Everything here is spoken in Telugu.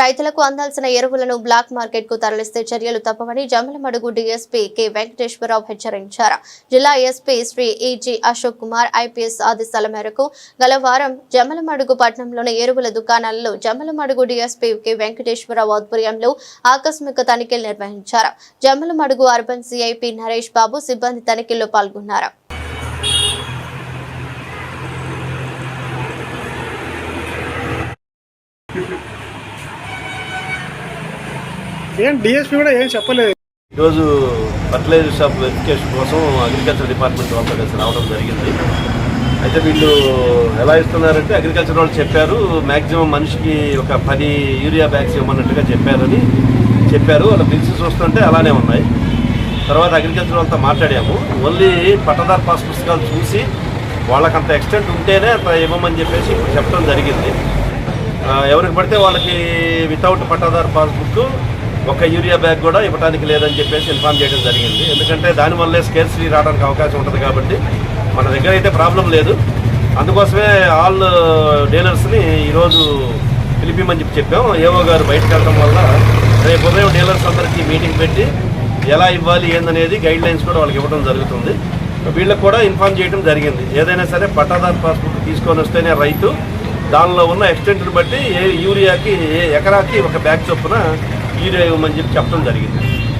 రైతులకు అందాల్సిన ఎరువులను బ్లాక్ మార్కెట్కు తరలిస్తే చర్యలు తప్పవని జమలమడుగు డీఎస్పీ కె వెంకటేశ్వరరావు హెచ్చరించారు. జిల్లా SP Shri E G Ashok Kumar IPS ఆదేశాల మేరకు గల వారం జమ్మలమడుగు పట్టణంలోని ఎరువుల దుకాణాలలో జమలమడుగు డీఎస్పీ కె వెంకటేశ్వరరావు ఆధ్వర్యంలో ఆకస్మిక తనిఖీలు నిర్వహించారు. Jammalamadugu urban CI P Naresh Babu సిబ్బంది తనిఖీల్లో పాల్గొన్నారు. ఏం డిఎస్పీ కూడా ఏం చెప్పలేదు. ఈరోజు ఫర్టిలైజర్ షాప్ వెరిఫికేషన్ కోసం అగ్రికల్చర్ డిపార్ట్మెంట్ వాళ్ళు కలిసి రావడం జరిగింది. అయితే వీళ్ళు ఎలా ఇస్తున్నారంటే అగ్రికల్చర్ వాళ్ళు చెప్పారు మ్యాక్సిమం మనిషికి ఒక పది యూరియా బ్యాగ్స్ ఇవ్వమన్నట్టుగా చెప్పారని చెప్పారు. వాళ్ళ బిల్స్ చూస్తుంటే అలానే ఉన్నాయి. తర్వాత అగ్రికల్చర్ వాళ్ళతో మాట్లాడాము. ఓన్లీ పట్టదార్ పాస్ పుస్తకాలు చూసి వాళ్ళకంత ఎక్స్టెంట్ ఉంటేనే అంత ఇవ్వమని చెప్పేసి ఇప్పుడు చెప్పడం జరిగింది. ఎవరికి పడితే వాళ్ళకి వితౌట్ పట్టాదారు పాస్బుక్ ఒక యూరియా బ్యాగ్ కూడా ఇవ్వడానికి లేదని చెప్పేసి ఇన్ఫార్మ్ చేయడం జరిగింది. ఎందుకంటే దానివల్లే స్కేర్సిటీ రావడానికి అవకాశం ఉంటుంది కాబట్టి మన దగ్గర అయితే ప్రాబ్లం లేదు. అందుకోసమే ఆల్ డీలర్స్ని ఈరోజు పిలిపిమని చెప్పి చెప్పాం. ఏవో గారు బయటకు వెళ్ళడం వల్ల రేపు ఉదయం డీలర్స్ అందరికీ మీటింగ్ పెట్టి ఎలా ఇవ్వాలి ఏందనేది గైడ్ లైన్స్ కూడా వాళ్ళకి ఇవ్వడం జరుగుతుంది. వీళ్ళకి కూడా ఇన్ఫార్మ్ చేయడం జరిగింది. ఏదైనా సరే పట్టాదారు పాస్బుక్ తీసుకొని వస్తేనే రైతు దానిలో ఉన్న ఎక్స్టెంట్ని బట్టి ఏ యూరియాకి ఏ ఎకరాకి ఒక బ్యాగ్ చొప్పున ఈ ఇవ్వమని చెప్పి చెప్పడం జరిగింది.